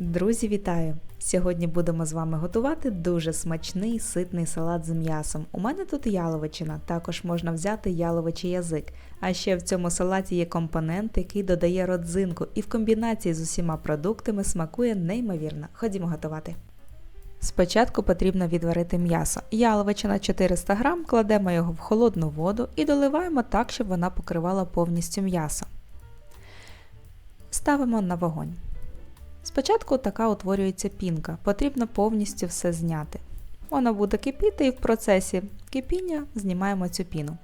Друзі, вітаю! Сьогодні будемо з вами готувати дуже смачний ситний салат з м'ясом. У мене тут яловичина, також можна взяти яловичий язик. А ще в цьому салаті є компонент, який додає родзинку, і в комбінації з усіма продуктами смакує неймовірно. Ходімо готувати. Спочатку потрібно відварити м'ясо. Яловичина 400 г, кладемо його в холодну воду і доливаємо так, щоб вона покривала повністю м'ясо. Ставимо на вогонь. Спочатку така утворюється пінка, потрібно повністю все зняти. Воно буде кипіти і в процесі кипіння знімаємо цю піну.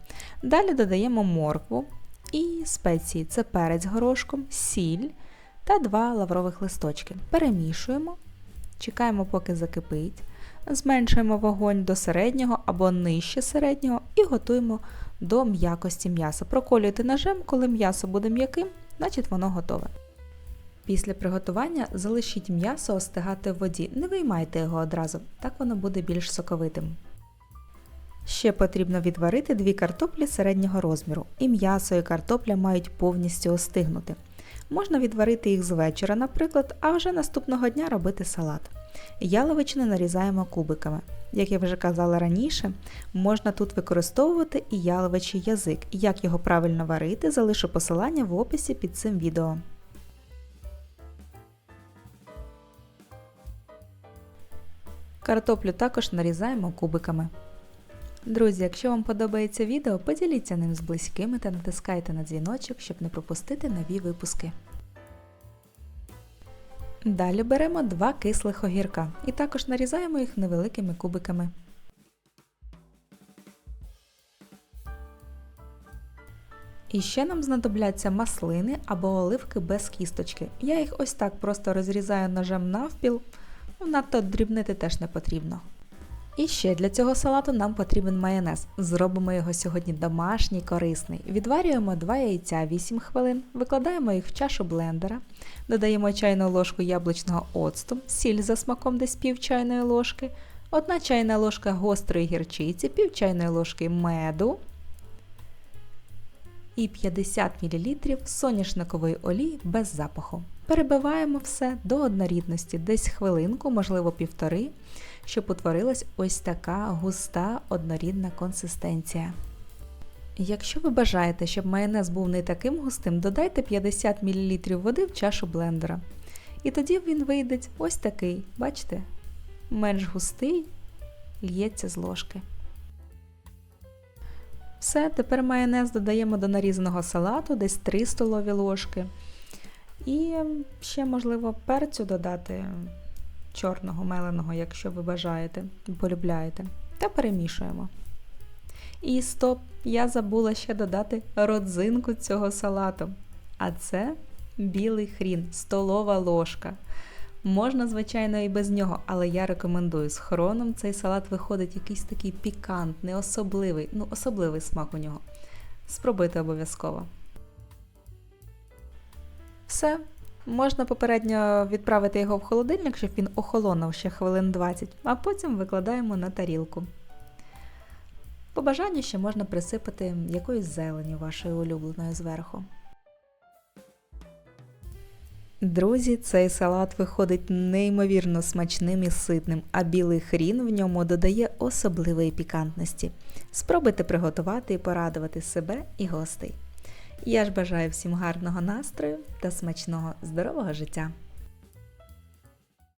Далі додаємо моркву і спеції це перець горошком, сіль та два лаврових листочки. Перемішуємо, чекаємо, поки закипить, зменшуємо вогонь до середнього або нижче середнього і готуємо до м'якості м'яса. Проколюйте ножем, коли м'ясо буде м'яким, значить воно готове. Після приготування залишіть м'ясо остигати в воді, не виймайте його одразу, так воно буде більш соковитим. Ще потрібно відварити дві картоплі середнього розміру, і м'ясо і картопля мають повністю остигнути. Можна відварити їх з вечора, наприклад, а вже наступного дня робити салат. Яловичини нарізаємо кубиками. Як я вже казала раніше, можна тут використовувати і яловичий язик. Як його правильно варити, залишу посилання в описі під цим відео. Картоплю також нарізаємо кубиками. Друзі, якщо вам подобається відео, поділіться ним з близькими та натискайте на дзвіночок, щоб не пропустити нові випуски. Далі беремо два кислих огірка і також нарізаємо їх невеликими кубиками. І ще нам знадобляться маслини або оливки без кісточки. Я їх ось так просто розрізаю ножем навпіл. Ну, надто дрібнити теж не потрібно. І ще для цього салату нам потрібен майонез. Зробимо його сьогодні домашній, корисний. Відварюємо 2 яйця 8 хвилин, викладаємо їх в чашу блендера, додаємо чайну ложку яблучного оцту, сіль за смаком десь пів чайної ложки, 1 чайна ложка гострої гірчиці, пів чайної ложки меду і 50 мл соняшникової олії без запаху. Перебиваємо все до однорідності, десь хвилинку, можливо півтори, щоб утворилась ось така густа однорідна консистенція. Якщо ви бажаєте, щоб майонез був не таким густим, додайте 50 мл води в чашу блендера. І тоді він вийде ось такий, бачите? Менш густий, л'ється з ложки. Все, тепер майонез додаємо до нарізаного салату, десь 3 столові ложки. І ще, можливо, перцю додати чорного меленого, якщо ви бажаєте, полюбляєте. Та перемішуємо. І стоп! Я забула ще додати родзинку цього салату. А це білий хрін, столова ложка. Можна, звичайно, і без нього, але я рекомендую з хроном цей салат виходить якийсь такий пікантний, особливий, ну, особливий смак у нього. Спробуйте обов'язково. Все. Можна попередньо відправити його в холодильник, щоб він охолонув ще хвилин 20, а потім викладаємо на тарілку. По бажанню ще можна присипати якоюсь зеленю вашою улюбленою зверху. Друзі, цей салат виходить неймовірно смачним і ситним, а білий хрін в ньому додає особливої пікантності. Спробуйте приготувати і порадувати себе і гостей. Я ж бажаю всім гарного настрою та смачного здорового життя!